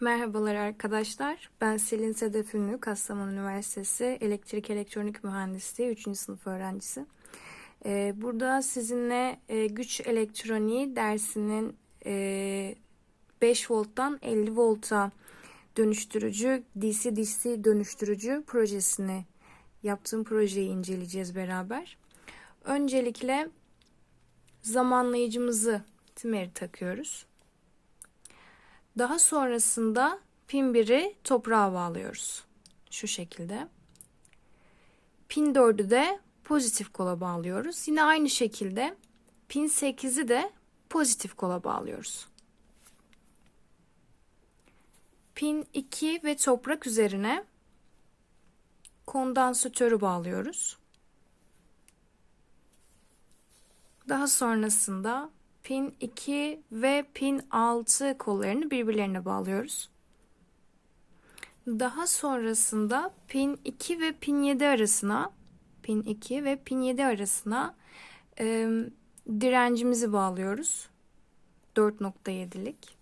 Merhabalar arkadaşlar. Ben Selin Sedef Ünlü, Kastamonu Üniversitesi Elektrik Elektronik Mühendisliği 3. sınıf öğrencisi. Ee, burada sizinle e, güç elektroniği dersinin e, 5 volttan 50 volta dönüştürücü, DC-DC dönüştürücü projesini yaptığım projeyi inceleyeceğiz beraber. Öncelikle zamanlayıcımızı timeri takıyoruz. Daha sonrasında pin 1'i toprağa bağlıyoruz. Şu şekilde. Pin 4'ü de pozitif kola bağlıyoruz. Yine aynı şekilde pin 8'i de pozitif kola bağlıyoruz. Pin 2 ve toprak üzerine kondansatörü bağlıyoruz. Daha sonrasında pin 2 ve pin 6 kollarını birbirlerine bağlıyoruz. Daha sonrasında pin 2 ve pin 7 arasına pin 2 ve pin 7 arasına e, direncimizi bağlıyoruz. 4.7'lik.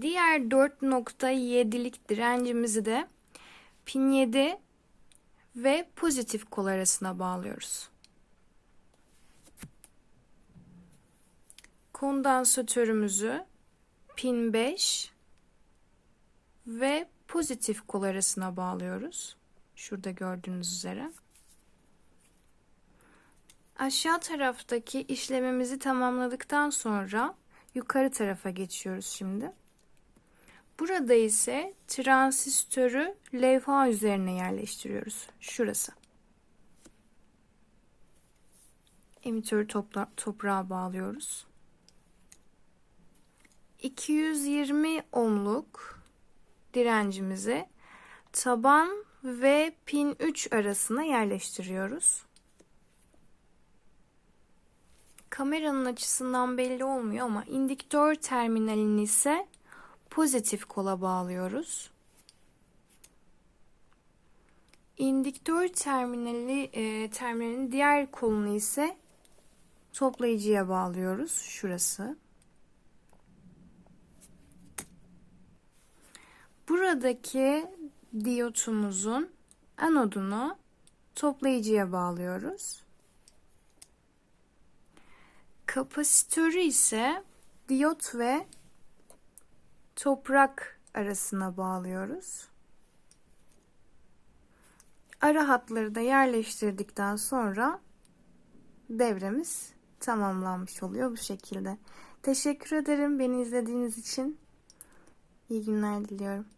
Diğer 4.7'lik direncimizi de pin 7 ve pozitif kol arasına bağlıyoruz. Kondansatörümüzü pin 5 ve pozitif kol arasına bağlıyoruz. Şurada gördüğünüz üzere. Aşağı taraftaki işlemimizi tamamladıktan sonra yukarı tarafa geçiyoruz şimdi. Burada ise transistörü levha üzerine yerleştiriyoruz. Şurası. Emitörü topla, toprağa bağlıyoruz. 220 ohmluk direncimizi taban ve pin 3 arasına yerleştiriyoruz. Kameranın açısından belli olmuyor ama indüktör terminalini ise pozitif kola bağlıyoruz. İndüktör terminali e, terminalin diğer kolunu ise toplayıcıya bağlıyoruz. Şurası. Buradaki diyotumuzun anodunu toplayıcıya bağlıyoruz. Kapasitörü ise diyot ve toprak arasına bağlıyoruz. Ara hatları da yerleştirdikten sonra devremiz tamamlanmış oluyor bu şekilde. Teşekkür ederim beni izlediğiniz için. İyi günler diliyorum.